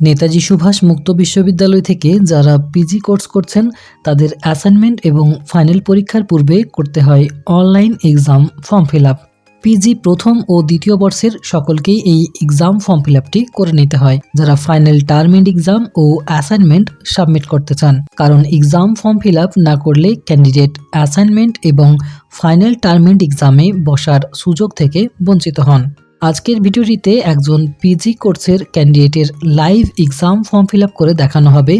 নেতাজি সুভাষ মুক্ত বিশ্ববিদ্যালয় থেকে যারা পিজি কোর্স করছেন, তাদের অ্যাসাইনমেন্ট এবং ফাইনাল পরীক্ষার পূর্বে করতে হয় online exam form fill up PG প্রথম ও দ্বিতীয় বর্ষের সকলকেই এই এক্সাম ফর্ম ফিল আপটি করে নিতে হয়, যারা ফাইনাল টার্মিন্ড এক্সাম ও অ্যাসাইনমেন্ট সাবমিট করতে চান। কারণ এক্সাম ফর্ম ফিল আপ না করলে ক্যান্ডিডেট অ্যাসাইনমেন্ট এবং ফাইনাল টার্মিন্ড এক্সামে বসার সুযোগ থেকে বঞ্চিত হন। আজকের ভিডিওটিতে একজন পিজি কোর্সের ক্যান্ডিডেটের লাইভ এক্সাম ফর্ম ফিল করে দেখানো হবে,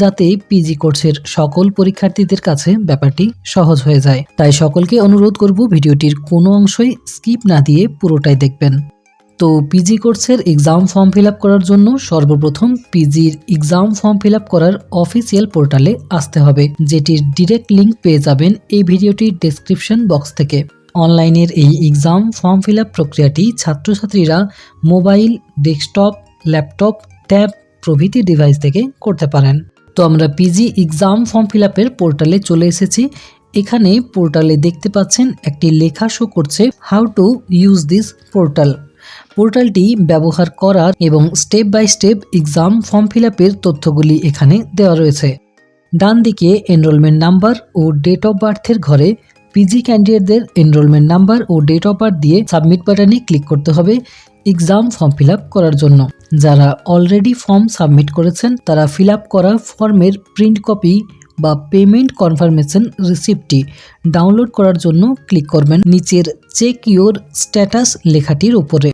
যাতে পিজি কোর্সের সকল পরীক্ষার্থীদের কাছে ব্যাপারটি সহজ হয়ে যায়। তাই সকলকে অনুরোধ করব ভিডিওটির কোনো অংশই স্কিপ না দিয়ে পুরোটাই দেখবেন। তো পিজি কোর্সের এক্সাম ফর্ম ফিল করার জন্য সর্বপ্রথম পিজির এক্সাম ফর্ম ফিল করার অফিসিয়াল পোর্টালে আসতে হবে, যেটির ডিরেক্ট লিঙ্ক পেয়ে যাবেন এই ভিডিওটির ডেসক্রিপশন বক্স থেকে। অনলাইনের এই এক্সাম ফর্ম ফিল প্রক্রিয়াটি ছাত্রছাত্রীরা মোবাইল, ডেস্কটপ, ল্যাপটপ, ট্যাব প্রভৃতি ডিভাইস থেকে করতে পারেন। তো আমরা পিজি এক্সাম ফর্ম ফিল পোর্টালে চলে এসেছি। এখানে পোর্টালে দেখতে পাচ্ছেন একটি লেখা শো করছে how to use this portal পোর্টালটি ব্যবহার করার এবং step by step exam form fill তথ্যগুলি এখানে দেওয়া রয়েছে। ডান দিকে এনরোলমেন্ট নাম্বার ও ডেট অফ বার্থের ঘরে পিজি ক্যান্ডিডেটদের এনরোলমেন্ট নাম্বার ও ডেট অফ বার্থ দিয়ে সাবমিট বাটনে ক্লিক করতে হবে এক্সাম ফর্ম ফিল করার জন্য। যারা অলরেডি ফর্ম সাবমিট করেছেন, তারা ফিল করা ফর্মের প্রিন্ট কপি বা পেমেন্ট কনফার্মেশন রিসিপ্টটি ডাউনলোড করার জন্য ক্লিক করবেন। নিচের চেক ইউর স্ট্যাটাস লেখাটির উপরে।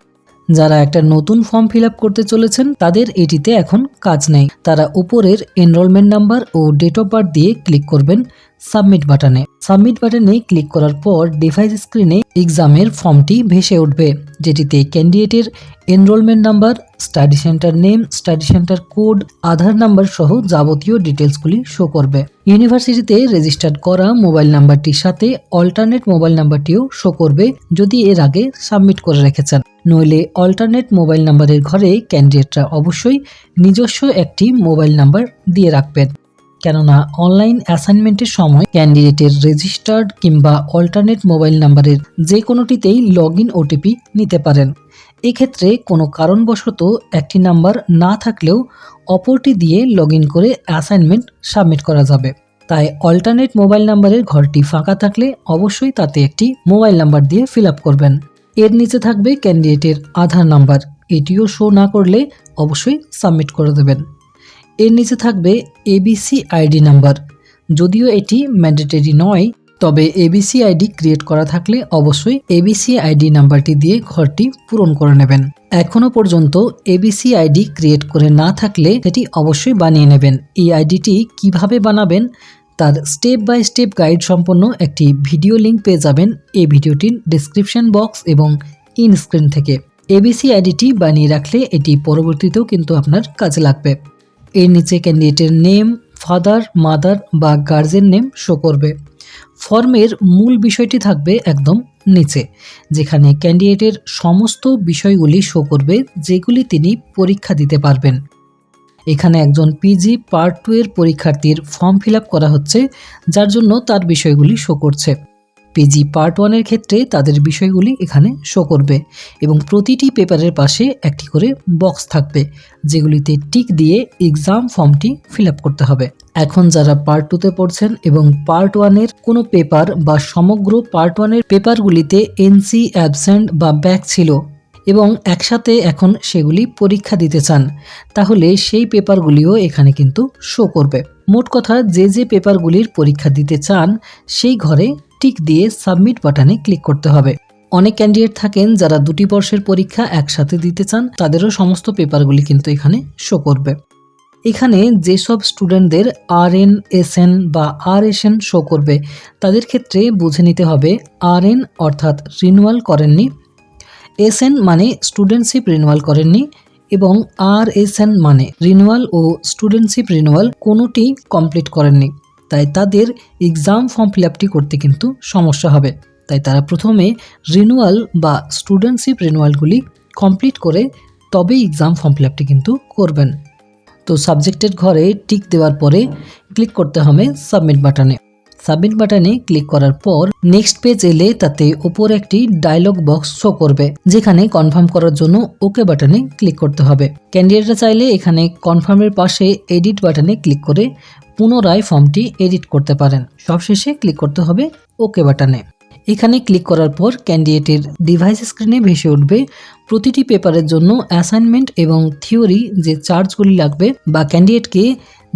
যারা একটা নতুন ফর্ম ফিল করতে চলেছেন, তাদের এটিতে এখন কাজ নেই। তারা উপরের এনরোলমেন্ট নাম্বার ও ডেট অফ বার্থ দিয়ে ক্লিক করবেন সাবমিট বাটনে। সাবমিট বাটনে ক্লিক করার পর ডিভাইস স্ক্রিনে এক্সামের ফর্মটি ভেসে উঠবে, যেটিতে ক্যান্ডিডেটের enrolment number, study centre name, study centre code, Aadhaar number সহ যাবতীয় ডিটেলসগুলি শো করবে। ইউনিভার্সিটিতে রেজিস্টার্ড করা মোবাইল নাম্বারটির সাথে অল্টারনেট মোবাইল নাম্বারটিও শো করবে, যদি এর আগে সাবমিট করে রেখেছেন। নইলে অল্টারনেট মোবাইল নাম্বারের ঘরে ক্যান্ডিডেটরা অবশ্যই নিজস্ব একটি মোবাইল নাম্বার দিয়ে রাখবেন। কেননা অনলাইন অ্যাসাইনমেন্টের সময় ক্যান্ডিডেটের রেজিস্টার্ড কিংবা অল্টারনেট মোবাইল নাম্বারের যে কোনোটিতেই লগ ইন ওটিপি নিতে পারেন। এক্ষেত্রে কোনো কারণবশত একটি নাম্বার না থাকলেও অপরটি দিয়ে লগ করে অ্যাসাইনমেন্ট সাবমিট করা যাবে। তাই অল্টারনেট মোবাইল নাম্বারের ঘরটি ফাঁকা থাকলে অবশ্যই তাতে একটি মোবাইল নাম্বার দিয়ে ফিল করবেন। এর নিচে থাকবে ক্যান্ডিডেটের আধার নাম্বার। এটিও শো না করলে অবশ্যই সাবমিট করে দেবেন। এর নিচে থাকবে এবিসি আইডি নাম্বার যদিও এটি ম্যান্ডেটরি নয়, তবে এবিসি আইডি ক্রিয়েট করা থাকলে অবশ্যই এবিসি আইডি নাম্বারটি দিয়ে ঘরটি পূরণ করে নেবেন। এখনও পর্যন্ত এবিসি আইডি ক্রিয়েট করে না থাকলে সেটি অবশ্যই বানিয়ে নেবেন। এই আইডিটি কীভাবে বানাবেন তার স্টেপ বাই স্টেপ গাইড সম্পন্ন একটি ভিডিও লিঙ্ক পেয়ে যাবেন এই ভিডিওটির ডিসক্রিপশন বক্স এবং ইন স্ক্রিন থেকে। এবিসি আইডিটি বানিয়ে রাখলে এটি পরবর্তীতেও কিন্তু আপনার কাজে লাগবে। এর নিচে ক্যান্ডিডেটের নেম ফাদার মাদার বা গার্জেন নেম শো করবে। ফর্মের মূল বিষয়টি থাকবে একদম নিচে, যেখানে ক্যান্ডিডেটের সমস্ত বিষয়গুলি শো করবে, যেগুলি তিনি পরীক্ষা দিতে পারবেন। এখানে একজন পিজি পার্ট টু এর পরীক্ষার্থীর ফর্ম ফিল করা হচ্ছে, যার জন্য তার বিষয়গুলি শো করছে। পিজি পার্ট ওয়ানের ক্ষেত্রে তাদের বিষয়গুলি এখানে শো করবে এবং প্রতিটি পেপারের পাশে একটি করে বক্স থাকবে, যেগুলিতে টিক দিয়ে এক্সাম ফর্মটি ফিল করতে হবে। এখন যারা পার্ট টুতে পড়ছেন এবং পার্ট ওয়ানের কোনো পেপার বা সমগ্র পার্ট ওয়ানের পেপারগুলিতে এনসি অ্যাবসেন্ট বা ব্যাক ছিল এবং একসাথে এখন সেগুলি পরীক্ষা দিতে চান, তাহলে সেই পেপারগুলিও এখানে কিন্তু শো করবে। মোট কথা, যে যে পেপারগুলির পরীক্ষা দিতে চান, সেই ঘরে টিক দিয়ে সাবমিট বাটনে ক্লিক করতে হবে। অনেক ক্যান্ডিডেট থাকেন যারা দুটি বর্ষের পরীক্ষা একসাথে দিতে চান, তাদেরও সমস্ত পেপারগুলি কিন্তু এখানে শো করবে। এখানে যেসব স্টুডেন্টদের আর এন এস এন বা আর এস এন শো করবে, তাদের ক্ষেত্রে বুঝে নিতে হবে আর এন অর্থাৎ রিনুয়াল করেননি এস এন মানে স্টুডেন্টশিপ রিনুয়াল করেননি এবং আর এস এন মানে রিনুয়াল ও স্টুডেন্টশিপ রিনুয়াল কোনোটি কমপ্লিট করেননি। তাই তাদের এক্সাম ফর্ম ফিল আপটি করতে কিন্তু সমস্যা হবে। তাই তারা প্রথমে রিনুয়াল বা স্টুডেন্টশিপ রিনুয়ালগুলি কমপ্লিট করে তবেই এক্সাম ফর্ম ফিল আপটি কিন্তু করবেন। তো সাবজেক্টের ঘরে টিক দেওয়ার পরে ক্লিক করতে হবে সাবমিট বাটনে সাবমিট বাটনে ক্লিক করার পর নেক্সট পেজ এলে তাতে ওপর একটি ডায়লগ বক্স শো করবে, যেখানে কনফার্ম করার জন্য ওকে বাটনে ক্লিক করতে হবে। ক্যান্ডিডেটরা চাইলে এখানে কনফার্মের পাশে এডিট বাটনে ক্লিক করে পুনরায় ফর্মটি এডিট করতে পারেন। সবশেষে ক্লিক করতে হবে ওকে বাটনে। এখানে ক্লিক করার পর ক্যান্ডিডেটের ডিভাইস স্ক্রিনে ভেসে উঠবে। প্রতিটি পেপারের জন্য অ্যাসাইনমেন্ট এবং থিওরি যে চার্জগুলি লাগবে বা ক্যান্ডিডেটকে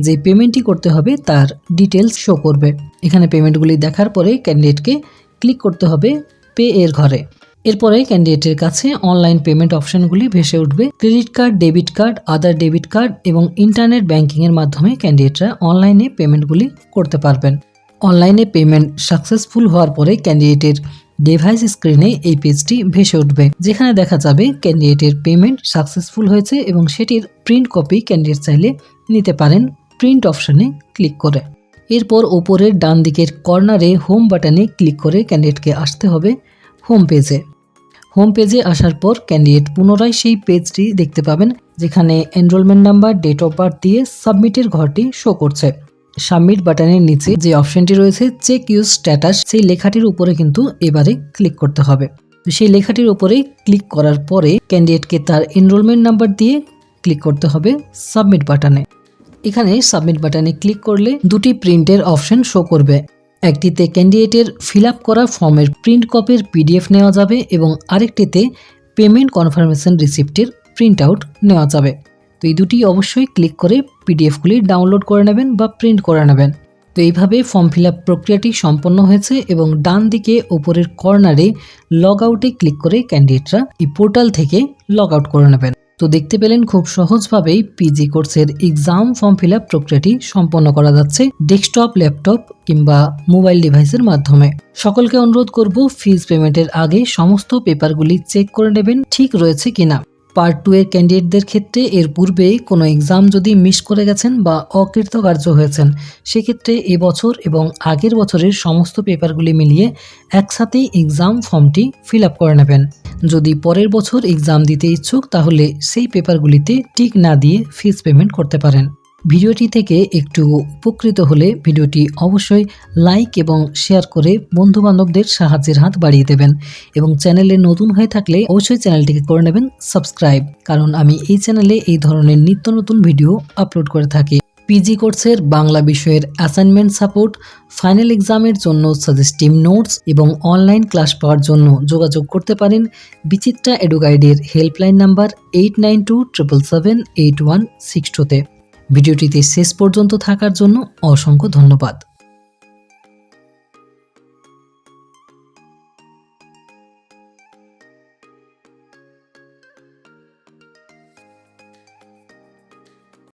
যে পেমেন্টটি করতে হবে, তার ডিটেলস শো করবে। এখানে পেমেন্টগুলি দেখার পরে ক্যান্ডিডেটকে ক্লিক করতে হবে পে এর ঘরে। এরপরে ক্যান্ডিডেটের কাছে অনলাইন পেমেন্ট অপশনগুলি ভেসে উঠবে। Credit card debit card other debit card এবং ইন্টারনেট ব্যাংকিংয়ের মাধ্যমে ক্যান্ডিডেটরা অনলাইনে পেমেন্টগুলি করতে পারবেন। অনলাইনে পেমেন্ট সাকসেসফুল হওয়ার পরে ক্যান্ডিডেটের ডিভাইস স্ক্রিনে এই পেজটি ভেসে উঠবে, যেখানে দেখা যাবে ক্যান্ডিডেটের পেমেন্ট সাকসেসফুল হয়েছে এবং সেটির প্রিন্ট কপি ক্যান্ডিডেট চাইলে নিতে পারেন। প্রিন্ট অপশনে ক্লিক করে। এরপর ওপরের ডান দিকের কর্নারে হোম বাটনে ক্লিক করে ক্যান্ডিডেটকে আসতে হবে হোম পেজে। হোম পেজে আসার পর ক্যান্ডিডেট পুনরায় সেই পেজটি দেখতে পাবেন, যেখানে enrolment number, date of birth দিয়ে সাবমিটের ঘরটি শো করছে। সাবমিট বাটনের নিচে যে অপশনটি রয়েছে, চেক ইউজ স্ট্যাটাস, সেই লেখাটির উপরে কিন্তু এবারে ক্লিক করতে হবে। সেই লেখাটির উপরে ক্লিক করার পরে ক্যান্ডিডেটকে তার এনরোলমেন্ট নাম্বার দিয়ে ক্লিক করতে হবে সাবমিট বাটনে। এখানে সাবমিট বাটনে ক্লিক করলে দুটি প্রিন্টের অপশন শো করবে। একটিতে ক্যান্ডিডেটের ফিল করা ফর্মের প্রিন্ট কপির পিডিএফ নেওয়া যাবে এবং আরেকটিতে পেমেন্ট কনফার্মেশন রিসিপ্টের প্রিন্ট আউট নেওয়া যাবে। তো এই দুটি অবশ্যই ক্লিক করে পিডিএফগুলি ডাউনলোড করে নেবেন বা প্রিন্ট করে নেবেন। তো এইভাবে ফর্ম ফিল প্রক্রিয়াটি সম্পন্ন হয়েছে এবং ডান দিকে ওপরের কর্নারে লগ আউটে ক্লিক করে ক্যান্ডিডেটরা এই পোর্টাল থেকে লগ আউট করে নেবেন। তো দেখতে পেলেন খুব সহজভাবেই পিজি কোর্সের এক্সাম ফর্ম ফিল আপ প্রক্রিয়াটি সম্পন্ন করা যাচ্ছে ডেস্কটপ ল্যাপটপ কিংবা মোবাইল ডিভাইসের মাধ্যমে। সকলকে অনুরোধ করব ফিজ পেমেন্টের আগে সমস্ত পেপারগুলি চেক করে নেবেন, ঠিক রয়েছে কিনা। পার্ট টু এর ক্যান্ডিডেটদের ক্ষেত্রে এর পূর্বে কোনো এক্সাম যদি মিস করে গেছেন বা অকৃতকার্য হয়েছেন, সেক্ষেত্রে এবছর এবং আগের বছরের সমস্ত পেপারগুলি মিলিয়ে একসাথেই এক্সাম ফর্মটি ফিল আপ করে নেবেন। যদি পরের বছর এক্সাম দিতে ইচ্ছুক, তাহলে সেই পেপারগুলিতে টিক না দিয়ে ফিস পেমেন্ট করতে পারেন। ভিডিওটি থেকে একটু উপকৃত হলে ভিডিওটি অবশ্যই লাইক এবং শেয়ার করে বন্ধুবান্ধবদের সাহায্যের হাত বাড়িয়ে দেবেন এবং চ্যানেলে নতুন হয়ে থাকলে অবশ্যই চ্যানেলটিকে করে নেবেন সাবস্ক্রাইব। কারণ আমি এই চ্যানেলে এই ধরনের নিত্য নতুন ভিডিও আপলোড করে থাকি। পিজি কোর্সের বাংলা বিষয়ের অ্যাসাইনমেন্ট সাপোর্ট ফাইনাল এক্সামের জন্য সাজেস্টিভ নোটস এবং অনলাইন ক্লাস পাওয়ার জন্য যোগাযোগ করতে পারেন Bichitra এডুগাইডের helpline number eight nine two triple seven eight one six টুতে ভিডিওটিতে শেষ পর্যন্ত থাকার জন্য অসংখ্য ধন্যবাদ।